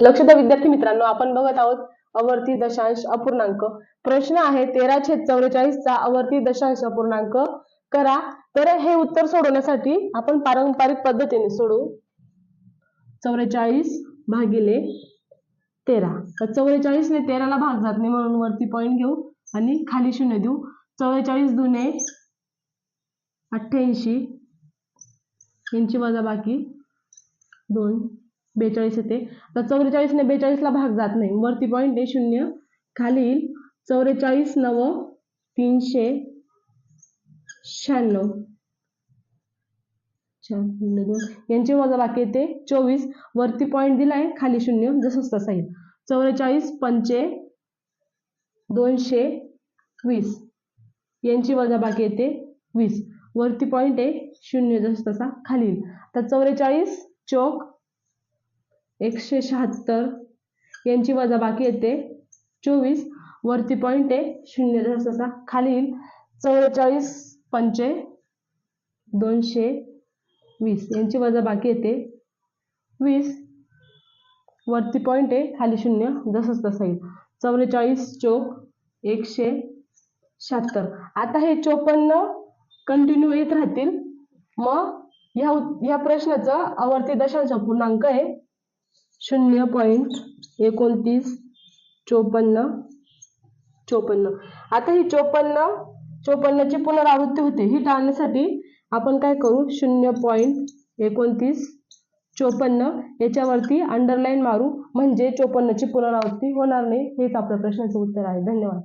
लक्ष द्या विद्यार्थी मित्रांनो आपण बघत आहोत अवर्ती दशांश अपूर्णांक. प्रश्न आहे तेरा छेद चौवेचाळीसचा अवर्ती दशांश अपूर्णांक करा. तर हे उत्तर सोडवण्यासाठी आपण पारंपरिक पद्धतीने सोडवू चौवेचाळीस भागिले तेरा. चौवेचाळीस ने तेराला भाग जात नाही म्हणून वरती पॉईंट घेऊ आणि खाली शून्य देऊ. चौवेचाळीस दुने अठ्ठ्याऐंशी यांची वजा बाकी दोन. बेचाळीस येते. तर चौवेचाळीसने बेचाळीसला भाग जात नाही. वरती पॉईंट आहे शून्य. खाली येईल चौवेचाळीस नव तीनशे शहाण्णव. चार दोन यांची वजा बाकी येते चोवीस. वरती पॉईंट दिलाय खाली शून्य. जसंच तसा येईल चौवेचाळीस पंचे दोनशे वीस. यांची वजा बाकी येते वीस. वरती पॉईंट आहे शून्य जसं तसा. खाली येईल तर चौवेचाळीस चौक एकशे शहात्तर. यांची वजा बाकी येते. चोवीस. वरती पॉईंट आहे. शून्य जसं खालील खाली चौवेचाळीस पंचे दोनशे वीस. यांची वजा बाकी येते. वीस. वरती पॉईंट आहे. खाली शून्य. जसंच तसं येईल. चौवेचाळीस चौक एकशे शहात्तर. आता हे चोपन्न कंटिन्यू येत राहतील. मग ह्या ह्या प्रश्नाचं आवर्ती दशांश पूर्णांक आहे. शून्य पॉईंट एकोणतीस चोपन्न चोपन्न. आता ही चोपन्न चोपन्नची पुनरावृत्ती होते. ही टाळण्यासाठी आपण काय करू? शून्य पॉईंट एकोणतीस चोपन्न. याच्यावरती अंडरलाईन मारू. म्हणजे चोपन्नची पुनरावृत्ती होणार नाही. हेच आपल्या प्रश्नाचं उत्तर आहे. धन्यवाद.